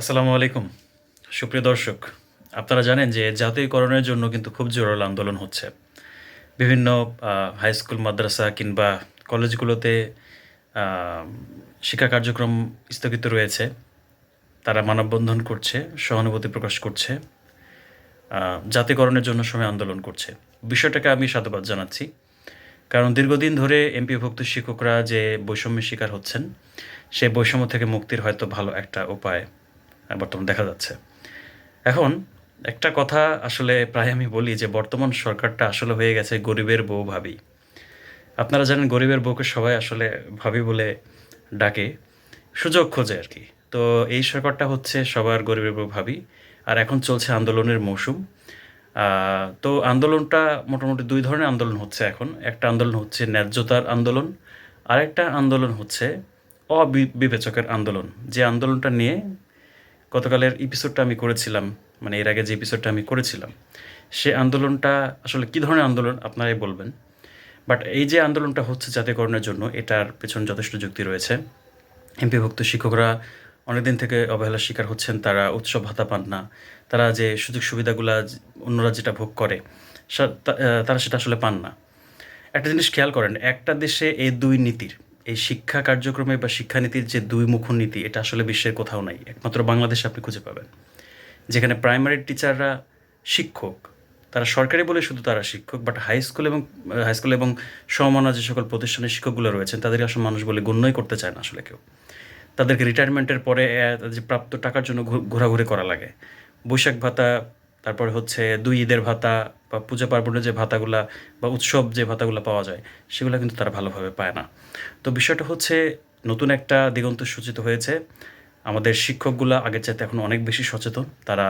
আসসালামু আলাইকুম। সুপ্রিয় দর্শক, আপনারা জানেন যে জাতীয়করণের জন্য কিন্তু খুব জোরাল আন্দোলন হচ্ছে। বিভিন্ন হাই স্কুল মাদ্রাসা কিংবা কলেজগুলোতে শিক্ষা কার্যক্রম স্থগিত রয়েছে। তারা মানববন্ধন করছে, সহানুভূতি প্রকাশ করছে জাতীয়করণের জন্য সময় আন্দোলন করছে। বিষয়টাকে আমি সাধুবাদ জানাচ্ছি। কারণ দীর্ঘদিন ধরে এমপিভুক্ত শিক্ষকরা যে বৈষম্যের শিকার হচ্ছেন সেই বৈষম্য থেকে মুক্তির হয়তো ভালো একটা উপায় বর্তমান দেখা যাচ্ছে। এখন একটা কথা আসলে প্রায় আমি বলি যে বর্তমান সরকারটা আসলে হয়ে গেছে গরিবের বউ ভাবি। আপনারা জানেন গরিবের বউকে সবাই আসলে ভাবি বলে ডাকে, সুযোগ খোঁজে আর কি। তো এই সরকারটা হচ্ছে সবার গরিবের বউ ভাবি, আর এখন চলছে আন্দোলনের মৌসুম। তো আন্দোলনটা মোটামুটি দুই ধরনের আন্দোলন হচ্ছে এখন। একটা আন্দোলন হচ্ছে ন্যায্যতার আন্দোলন, আরেকটা আন্দোলন হচ্ছে অবিবেচকের আন্দোলন। যে আন্দোলনটা নিয়ে গতকালের এপিসোডটা আমি করেছিলাম মানে এর আগে যে এপিসোডটা আমি করেছিলাম, সে আন্দোলনটা আসলে কী ধরনের আন্দোলন আপনারাই বলবেন বাট এই যে আন্দোলনটা হচ্ছে জাতীয়করণের জন্য, এটার পেছনে যথেষ্ট যুক্তি রয়েছে। এমপিভুক্ত শিক্ষকরা অনেকদিন থেকে অবহেলার শিকার হচ্ছেন, তারা উৎসব ভাতা পান না, তারা যে সুযোগ সুবিধাগুলা অন্যরা যেটা ভোগ করে তারা সেটা আসলে পান না। একটা জিনিস খেয়াল করেন, একটা দেশে এই দুই নীতির এই শিক্ষা কার্যক্রমে বা শিক্ষানীতির যে দুই মুখ নীতি, এটা আসলে বিশ্বের কোথাও নাই। একমাত্র বাংলাদেশে আপনি খুঁজে পাবেন। যেখানে প্রাইমারি টিচাররা শিক্ষক, তারা সরকারি বলে শুধু তারা শিক্ষক বাট হাই স্কুল এবং হাই স্কুল এবং সমমানা যে সকল প্রতিষ্ঠানের শিক্ষকগুলো রয়েছেন, তাদেরকে আসলে মানুষ বলে গণ্যই করতে চায় না আসলে কেউ। তাদেরকে রিটায়ারমেন্টের পরে যে প্রাপ্ত টাকার জন্য ঘোরাঘুরি করা লাগে। বৈশাখ ভাতা তারপরে হচ্ছে দুই ঈদের ভাতা বা পূজা পার্বণের যে ভাতাগুলা বা উৎসব যে ভাতাগুলো পাওয়া যায়, সেগুলো কিন্তু তারা ভালোভাবে পায় না। তো বিষয়টা হচ্ছে নতুন একটা দিগন্ত সূচিত হয়েছে। আমাদের শিক্ষকগুলা আগের চাইতে এখন অনেক বেশি সচেতন। তারা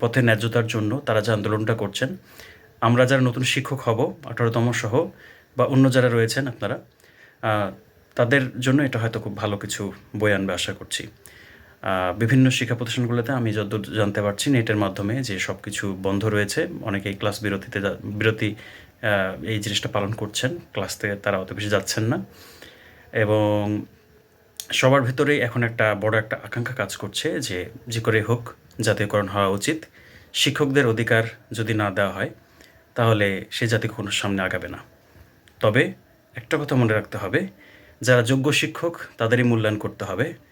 পথে ন্যায্যতার জন্য তারা যে আন্দোলনটা করছেন। আমরা যারা নতুন শিক্ষক হব, আঠারোতম সহ বা অন্য যারা রয়েছেন আপনারা তাদের জন্য এটা হয়তো খুব ভালো কিছু বই আনবে আশা করছি। বিভিন্ন শিক্ষা প্রতিষ্ঠানগুলোতে আমি যতদূর জানতে পারছি নেটের মাধ্যমে যে সব কিছু বন্ধ রয়েছে। অনেকেই ক্লাস বিরতিতে বিরতি এই জিনিসটা পালন করছেন। ক্লাস থেকে তারা অত বেশি যাচ্ছেন না। এবং সবার ভেতরেই এখন একটা বড় একটা আকাঙ্ক্ষা কাজ করছে যে যে করে হোক, জাতীয়করণ হওয়া উচিত। শিক্ষকদের অধিকার যদি না দেওয়া হয়, তাহলে সে জাতি কখনো সামনে আগাবে না। তবে একটা কথা মনে রাখতে হবে, যারা যোগ্য শিক্ষক, তাদেরই মূল্যায়ন করতে হবে।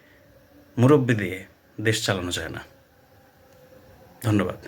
মুরব্বি দিয়ে দেশ চালানো যায় না। ধন্যবাদ।